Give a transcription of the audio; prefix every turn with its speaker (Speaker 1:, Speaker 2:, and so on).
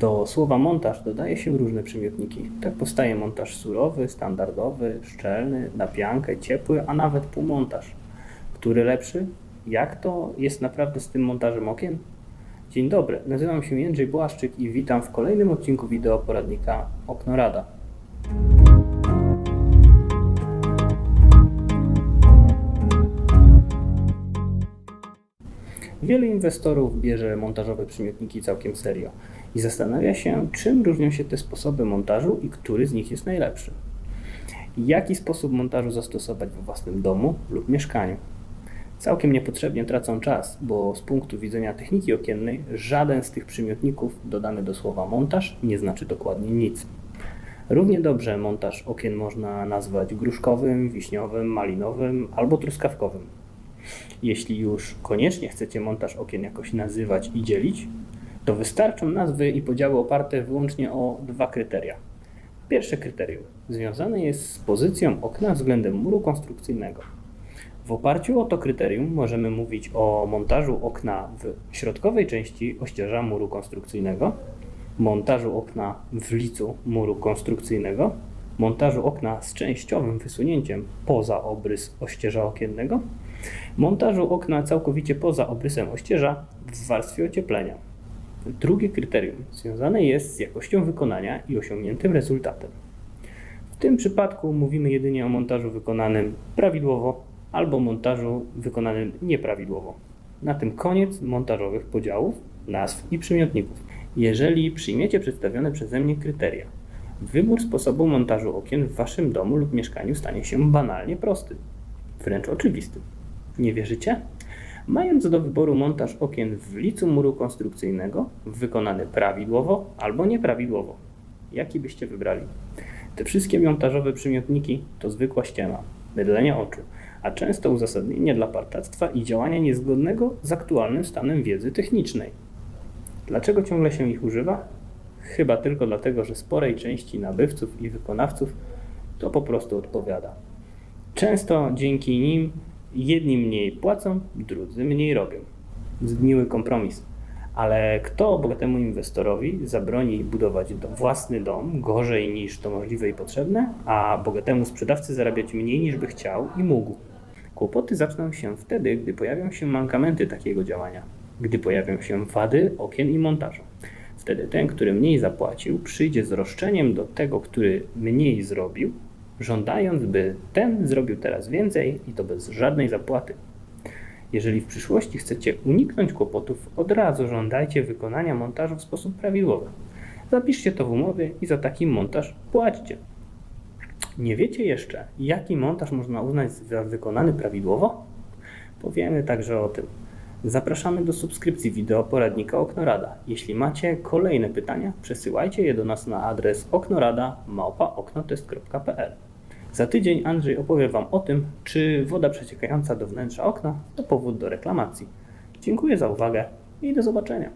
Speaker 1: Do słowa montaż dodaje się różne przymiotniki. Tak powstaje montaż surowy, standardowy, szczelny, na piankę, ciepły, a nawet półmontaż. Który lepszy? Jak to jest naprawdę z tym montażem okien? Dzień dobry, nazywam się Jędrzej Błaszczyk i witam w kolejnym odcinku wideo poradnika Oknorada. Wielu inwestorów bierze montażowe przymiotniki całkiem serio i zastanawia się, czym różnią się te sposoby montażu i który z nich jest najlepszy. Jaki sposób montażu zastosować we własnym domu lub mieszkaniu. Całkiem niepotrzebnie tracą czas, bo z punktu widzenia techniki okiennej żaden z tych przymiotników dodany do słowa montaż nie znaczy dokładnie nic. Równie dobrze montaż okien można nazwać gruszkowym, wiśniowym, malinowym albo truskawkowym. Jeśli już koniecznie chcecie montaż okien jakoś nazywać i dzielić, to wystarczą nazwy i podziały oparte wyłącznie o dwa kryteria. Pierwsze kryterium związane jest z pozycją okna względem muru konstrukcyjnego. W oparciu o to kryterium możemy mówić o montażu okna w środkowej części ościeża muru konstrukcyjnego, montażu okna w licu muru konstrukcyjnego, montażu okna z częściowym wysunięciem poza obrys ościeża okiennego, montażu okna całkowicie poza obrysem ościeża w warstwie ocieplenia. Drugie kryterium związane jest z jakością wykonania i osiągniętym rezultatem. W tym przypadku mówimy jedynie o montażu wykonanym prawidłowo albo montażu wykonanym nieprawidłowo. Na tym koniec montażowych podziałów, nazw i przymiotników. Jeżeli przyjmiecie przedstawione przeze mnie kryteria, wybór sposobu montażu okien w waszym domu lub mieszkaniu stanie się banalnie prosty, wręcz oczywisty. Nie wierzycie? Mając do wyboru montaż okien w licu muru konstrukcyjnego, wykonany prawidłowo albo nieprawidłowo, jaki byście wybrali? Te wszystkie montażowe przymiotniki to zwykła ściema, mydlenie oczu, a często uzasadnienie dla partactwa i działania niezgodnego z aktualnym stanem wiedzy technicznej. Dlaczego ciągle się ich używa? Chyba tylko dlatego, że sporej części nabywców i wykonawców to po prostu odpowiada. Często dzięki nim jedni mniej płacą, drudzy mniej robią. Zgniły kompromis. Ale kto bogatemu inwestorowi zabroni budować do własny dom gorzej niż to możliwe i potrzebne, a bogatemu sprzedawcy zarabiać mniej niż by chciał i mógł? Kłopoty zaczną się wtedy, gdy pojawią się mankamenty takiego działania, gdy pojawią się wady okien i montażu. Wtedy ten, który mniej zapłacił, przyjdzie z roszczeniem do tego, który mniej zrobił, żądając, by ten zrobił teraz więcej i to bez żadnej zapłaty. Jeżeli w przyszłości chcecie uniknąć kłopotów, od razu żądajcie wykonania montażu w sposób prawidłowy. Zapiszcie to w umowie i za taki montaż płaćcie. Nie wiecie jeszcze, jaki montaż można uznać za wykonany prawidłowo? Powiemy także o tym. Zapraszamy do subskrypcji wideo poradnika Oknorada. Jeśli macie kolejne pytania, przesyłajcie je do nas na adres oknorada.oknotest.pl Za tydzień Andrzej opowie Wam o tym, czy woda przeciekająca do wnętrza okna to powód do reklamacji. Dziękuję za uwagę i do zobaczenia.